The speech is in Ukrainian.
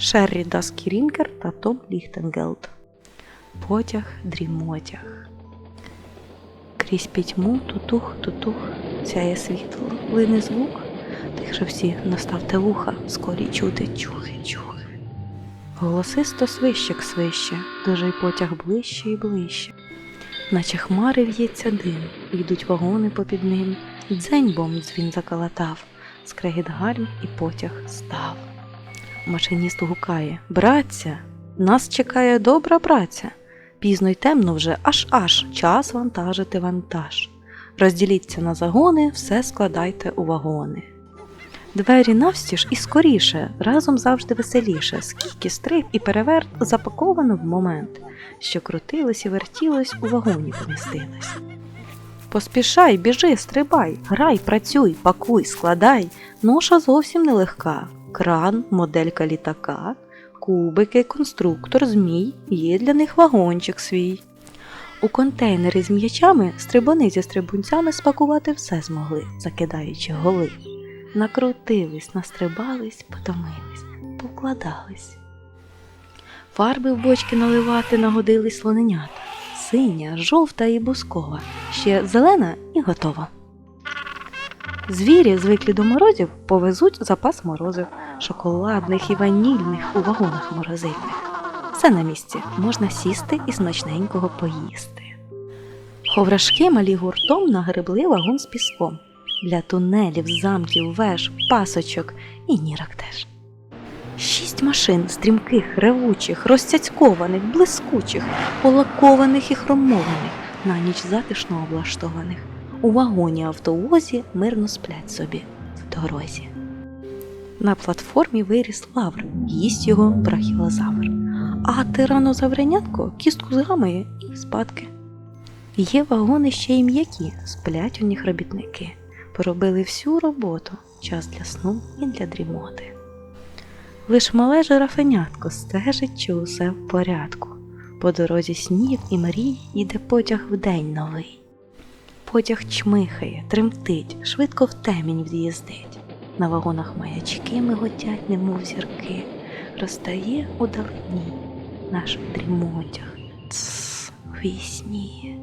Шеррі Даскірінкер та Том Ліхтенгелд. Потяг дрімотяг. Крізь пітьму тутух, тутух, сяє світло, лине звук. Тихше всі наставте вуха, скорі чути чухи, чухи. Голосисто свищик свище, дуже й потяг ближче і ближче. Наче хмари в'ється дим, йдуть вагони попід ним. Дзень-бом дзвін заколотав, скрегіт гальм і потяг став. Машиніст гукає Братця, нас чекає добра праця. Пізно й темно вже, аж аж час вантажити вантаж. Розділіться на загони, все складайте у вагони. Двері навстіж і скоріше, разом завжди веселіше, скільки стриб і переверт запаковано в момент, що крутилось і вертілось, у вагоні помістилось. Поспішай, біжи, стрибай, грай, працюй, пакуй, складай. Ноша зовсім нелегка. Кран, моделька літака, кубики, конструктор, змій, є для них вагончик свій. У контейнери з м'ячами стрибуни зі стрибунцями спакувати все змогли, закидаючи голи. Накрутились, настрибались, потомились, покладались. Фарби в бочки наливати нагодились слоненята. Синя, жовта і бускова, ще зелена і готова. Звірі, звиклі до морозів, повезуть запас морозив, шоколадних і ванільних у вагонах морозильних. Все на місці, можна сісти і смачненького поїсти. Ховрашки малі гуртом нагребли вагон з піском для тунелів, замків, веж, пасочок і нірок теж. Шість машин стрімких, ревучих, розцяцькованих, блискучих, полакованих і хромованих, на ніч затишно облаштованих. У вагоні автовозі мирно сплять собі в дорозі. На платформі виріс лавр, їсть його брахілозавр, а тиранозавренятко кістку згамає і спадки. Є вагони ще й м'які, сплять у них робітники. Поробили всю роботу, час для сну і для дрімоти. Лиш мале жирафенятко стежить, чи усе в порядку. По дорозі снів і мрій іде потяг вдень новий. Потяг чмихає, тремтить, швидко в темінь в'їздить. На вагонах маячки миготять, немов зірки. Розтає удалині наш дрімотяг. Тс, у вісні.